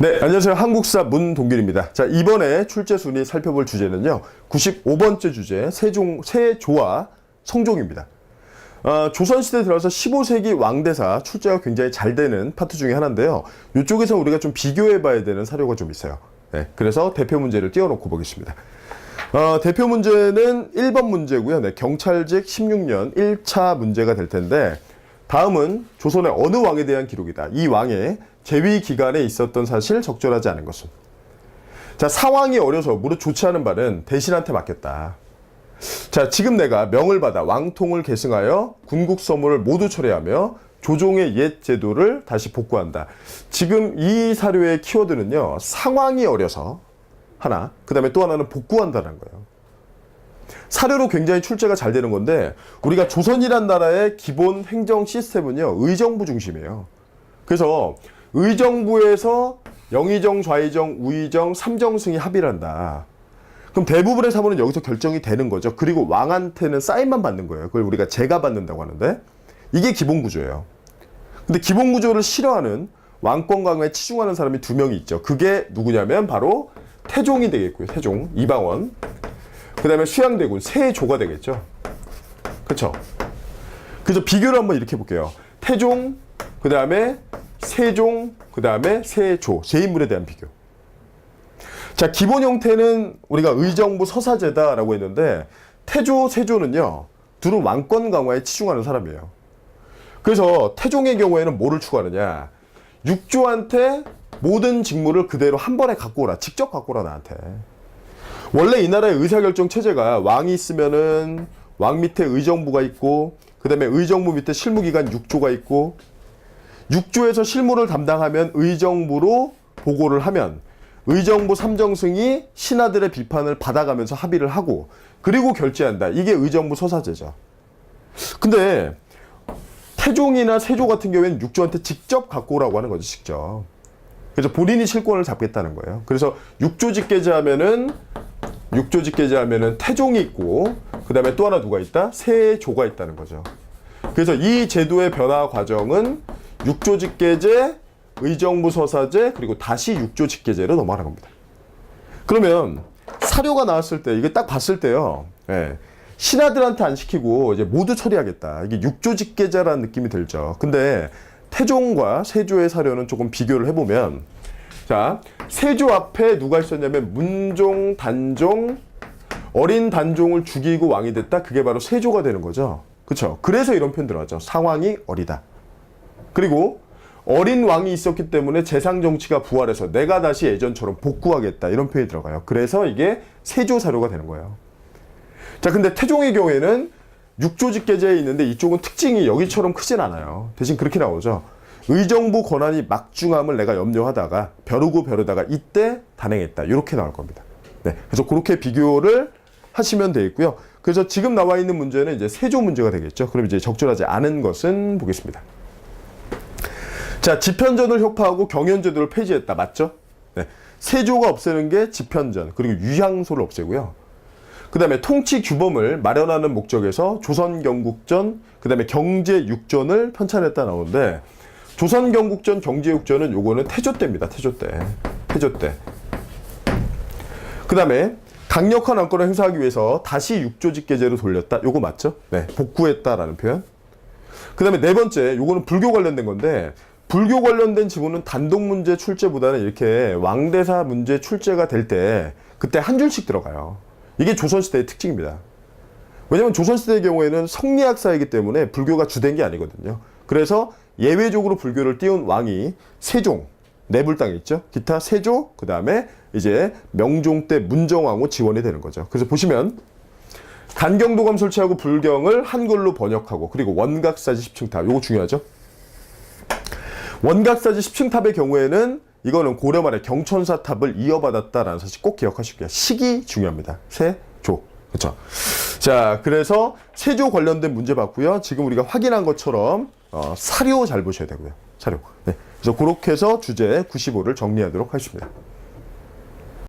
네, 안녕하세요. 한국사 문동길입니다. 자, 이번에 출제 순위 살펴볼 주제는요. 95번째 주제, 세종, 세조와 성종입니다. 어, 조선시대 들어서 15세기 왕대사 출제가 굉장히 잘 되는 파트 중에 하나인데요. 이쪽에서 우리가 좀 비교해 봐야 되는 사료가 좀 있어요. 네, 그래서 대표 문제를 띄워놓고 보겠습니다. 어, 대표 문제는 1번 문제고요. 네, 경찰직 16년 1차 문제가 될 텐데 다음은 조선의 어느 왕에 대한 기록이다. 이 왕의 재위 기간에 있었던 사실 적절하지 않은 것은. 자, 상황이 어려서 무릇 좋지 않은 말은 대신한테 맡겼다. 자, 지금 내가 명을 받아 왕통을 계승하여 군국 서무를 모두 철회하며 조종의 옛 제도를 다시 복구한다. 지금 이 사료의 키워드는요, 상황이 어려서 하나, 그 다음에 또 하나는 복구한다는 거예요. 사료로 굉장히 출제가 잘 되는 건데 우리가 조선이란 나라의 기본 행정 시스템은요 의정부 중심이에요. 그래서 의정부에서 영의정, 좌의정, 우의정, 삼정승이 합의를 한다. 그럼 대부분의 사무는 여기서 결정이 되는 거죠. 그리고 왕한테는 사인만 받는 거예요. 그걸 우리가 제가 받는다고 하는데 이게 기본 구조예요. 근데 기본 구조를 싫어하는 왕권 강화에 치중하는 사람이 두 명이 있죠. 그게 누구냐면 바로 태종이 되겠고요. 태종, 이방원. 그 다음에 수양대군, 세조가 되겠죠. 그쵸? 그래서 비교를 한번 이렇게 해볼게요. 태종, 그 다음에 세종, 그 다음에 세조. 세 인물에 대한 비교. 자, 기본 형태는 우리가 의정부 서사제다라고 했는데, 태조, 세조는요, 둘은 왕권 강화에 치중하는 사람이에요. 그래서 태종의 경우에는 뭐를 추구하느냐. 육조한테 모든 직무를 그대로 한 번에 갖고 오라. 직접 갖고 오라, 나한테. 원래 이 나라의 의사결정 체제가 왕이 있으면은 왕 밑에 의정부가 있고 그 다음에 의정부 밑에 실무기관 육조가 있고 육조에서 실무를 담당하면 의정부로 보고를 하면 의정부 삼정승이 신하들의 비판을 받아가면서 합의를 하고 그리고 결제한다. 이게 의정부 서사제죠. 근데 태종이나 세조 같은 경우에는 육조한테 직접 갖고 오라고 하는 거죠, 직접. 그래서 본인이 실권을 잡겠다는 거예요. 그래서 육조 직계제 하면은 육조 직 계제하면은 태종이 있고 그 다음에 또 하나 누가 있다? 세조가 있다는 거죠. 그래서 이 제도의 변화 과정은 육조 직 계제, 의정부 서사제 그리고 다시 육조 직 계제로 넘어가는 겁니다. 그러면 사료가 나왔을 때 이게 딱 봤을 때요. 예. 신하들한테 안 시키고 이제 모두 처리하겠다. 이게 육조 직 계제라는 느낌이 들죠. 근데 태종과 세조의 사료는 조금 비교를 해보면 자 세조 앞에 누가 있었냐면 문종, 단종, 어린 단종을 죽이고 왕이 됐다. 그게 바로 세조가 되는 거죠. 그렇죠. 그래서 이런 표현 들어가죠. 상황이 어리다. 그리고 어린 왕이 있었기 때문에 재상 정치가 부활해서 내가 다시 예전처럼 복구하겠다 이런 표현이 들어가요. 그래서 이게 세조 사료가 되는 거예요. 자, 근데 태종의 경우에는 육조직 계제에 있는데 이쪽은 특징이 여기처럼 크진 않아요. 대신 그렇게 나오죠. 의정부 권한이 막중함을 내가 염려하다가 벼르고 벼르다가 이때 단행했다. 이렇게 나올 겁니다. 네. 그래서 그렇게 비교를 하시면 되겠고요. 그래서 지금 나와 있는 문제는 이제 세조 문제가 되겠죠. 그럼 이제 적절하지 않은 것은 보겠습니다. 자, 집현전을 혁파하고 경연제도를 폐지했다. 맞죠? 네. 세조가 없애는 게 집현전, 그리고 유향소를 없애고요. 그 다음에 통치 규범을 마련하는 목적에서 조선 경국전, 그 다음에 경제 육전을 편찬했다 나오는데, 조선 경국전, 경제 육전은 요거는 태조 때입니다. 태조 때. 태조 때. 그 다음에 강력한 왕권을 행사하기 위해서 다시 육조직 계제로 돌렸다. 요거 맞죠? 네. 복구했다라는 표현. 그 다음에 네 번째, 요거는 불교 관련된 건데, 불교 관련된 지문은 단독 문제 출제보다는 이렇게 왕대사 문제 출제가 될 때, 그때 한 줄씩 들어가요. 이게 조선시대의 특징입니다. 왜냐면 조선시대의 경우에는 성리학사이기 때문에 불교가 주된 게 아니거든요. 그래서 예외적으로 불교를 띄운 왕이 세종, 내불당에 있죠. 기타 세조, 그 다음에 이제 명종 때 문정왕후 지원이 되는 거죠. 그래서 보시면 간경도감 설치하고 불경을 한글로 번역하고 그리고 원각사지 십층탑 요거 중요하죠. 원각사지 십층탑의 경우에는 이거는 고려 말에 경천사 탑을 이어받았다라는 사실 꼭 기억하시고요. 시기 중요합니다. 세조. 그렇죠. 자, 그래서 세조 관련된 문제 봤고요. 지금 우리가 확인한 것처럼 어, 사료 잘 보셔야 되고요. 사료. 네. 그래서 그렇게 해서 주제 95를 정리하도록 하겠습니다.